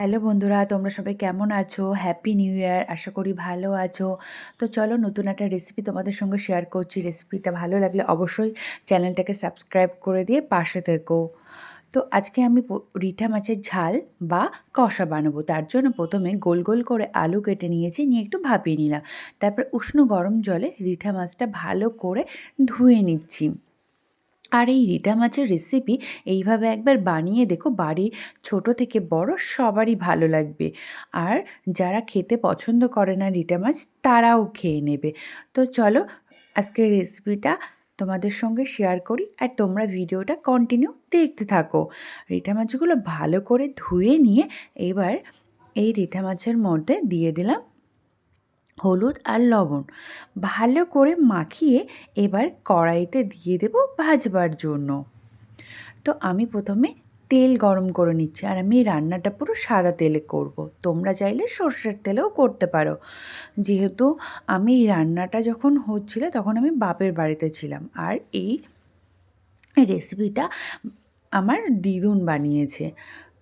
Hello বন্ধুরা, তোমরা সবাই কেমন আছো? হ্যাপি নিউ ইয়ার আশা করি ভালো আছো। তো চলো নতুন একটা রেসিপি তোমাদের সঙ্গে শেয়ার করছি। রেসিপিটা ভালো লাগলে অবশ্যই চ্যানেলটাকে সাবস্ক্রাইব করে দিয়ে পাশে থেকো। তো আজকে আমি রিঠা মাছের ঝাল বা কষা বানাবো। তার জন্য প্রথমে গোল গোল করে আলু কেটে নিয়েছি, নিয়ে একটু ভাপিয়ে নিলাম। তারপর উষ্ণ গরম জলে রিঠা মাছটা ভালো করে ধুয়ে নিচ্ছি। আর এই রিটা মাছের রেসিপি এইভাবে একবার বানিয়ে দেখো বাড়ির ছোট থেকে বড় সবারই ভালো লাগবে। আর যারা খেতে পছন্দ করে না রিটা মাছ, তারাও খেয়ে নেবে। তো চলো, আজকের রেসিপিটা তোমাদের সঙ্গে শেয়ার করি আর তোমরা ভিডিওটা কন্টিনিউ দেখতে থাকো। রিটা মাছগুলো ভালো করে ধুয়ে নিয়ে এবার এই রিটা মাছের মধ্যে দিয়ে দিলাম হলুদ আর লবণ। ভালো করে মাখিয়ে এবার কড়াইতে দিয়ে দেব ভাজবার জন্য। তো আমি প্রথমে তেল গরম করে নিচ্ছি আর আমি রান্নাটা পুরো সাদা তেলে করব। তোমরা চাইলে সর্ষের তেলেও করতে পারো। যেহেতু আমি রান্নাটা যখন হচ্ছিল তখন আমি বাপের বাড়িতে ছিলাম আর এই রেসিপিটা আমার দিদুন বানিয়েছে।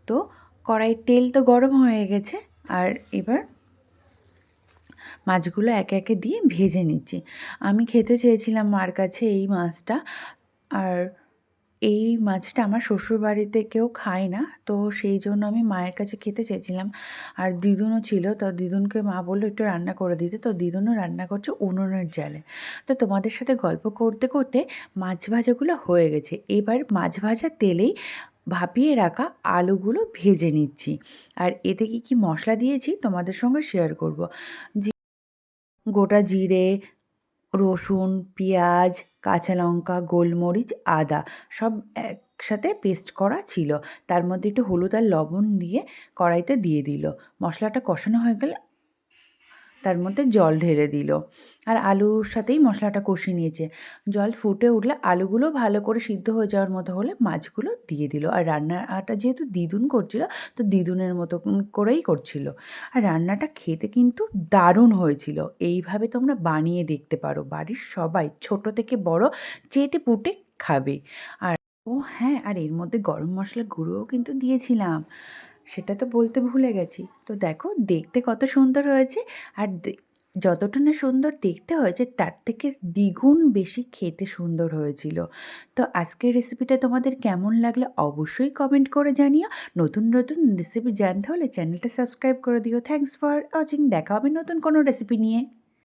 তো কড়াই তেল তো গরম হয়ে গেছে আর এবার মাছগুলো একে একে দিয়ে ভেজে নিচ্ছি। আমি খেতে চেয়েছিলাম মার কাছে এই মাছটা। আর এই মাছটা আমার শ্বশুরবাড়িতে কেউ খায় না, তো সেই জন্য আমি মায়ের কাছে খেতে চেয়েছিলাম। আর দিদুনও ছিল, তো দিদুনকে মা বলল, একটু রান্না করে দিতে। তো দিদুনও রান্না করছে উনুনের জালে। তো তোমাদের সাথে গল্প করতে করতে মাছ ভাজাগুলো হয়ে গেছে। এবার মাছ ভাজা তেলেই ভাপিয়ে রাখা আলুগুলো ভেজে নিচ্ছি। আর এতে কি, কী মশলা দিয়েছি তোমাদের সঙ্গে শেয়ার করব। গোটা জিরে, রসুন, পেঁয়াজ, কাঁচা লঙ্কা, গোলমরিচ, আদা সব একসাথে পেস্ট করা ছিল। তার মধ্যে একটু হলুদ আর লবণ দিয়ে কড়াইতে দিয়ে দিল। মশলাটা কষানো হয়ে গেলে তার মধ্যে জল ঢেলে দিল। আর আলুর সাথেই মশলাটা কষিয়ে নিয়েছে। জল ফুটে উঠলে আলুগুলো ভালো করে সিদ্ধ হয়ে যাওয়ার মতো হলে মাছগুলো দিয়ে দিল। আর রান্নাটা যেহেতু দ্বিগুণ করছিল, তো দ্বিগুণের মতো করেই করছিল। আর রান্নাটা খেতে কিন্তু দারুণ হয়েছিল। এইভাবে তোমরা বানিয়ে দেখতে পারো। বাড়ির সবাই, ছোট থেকে বড়, চেটে পুটে খাবে। আর ও হ্যাঁ আর এর মধ্যে গরম মশলা গুঁড়োও কিন্তু দিয়েছিলাম। সেটা তো বলতে ভুলে গেছি। তো দেখো, দেখতে কত সুন্দর হয়েছে আর যতটা না সুন্দর দেখতে হয়েছে, তার থেকে দ্বিগুণ বেশি খেতে সুন্দর হয়েছিল। তো আজকের রেসিপিটা তোমাদের কেমন লাগল অবশ্যই কমেন্ট করে জানিও। নতুন নতুন রেসিপি জানতে হলে চ্যানেলটা সাবস্ক্রাইব করে দিও। থ্যাংকস ফর ওয়াচিং দেখা হবে নতুন কোনো রেসিপি নিয়ে।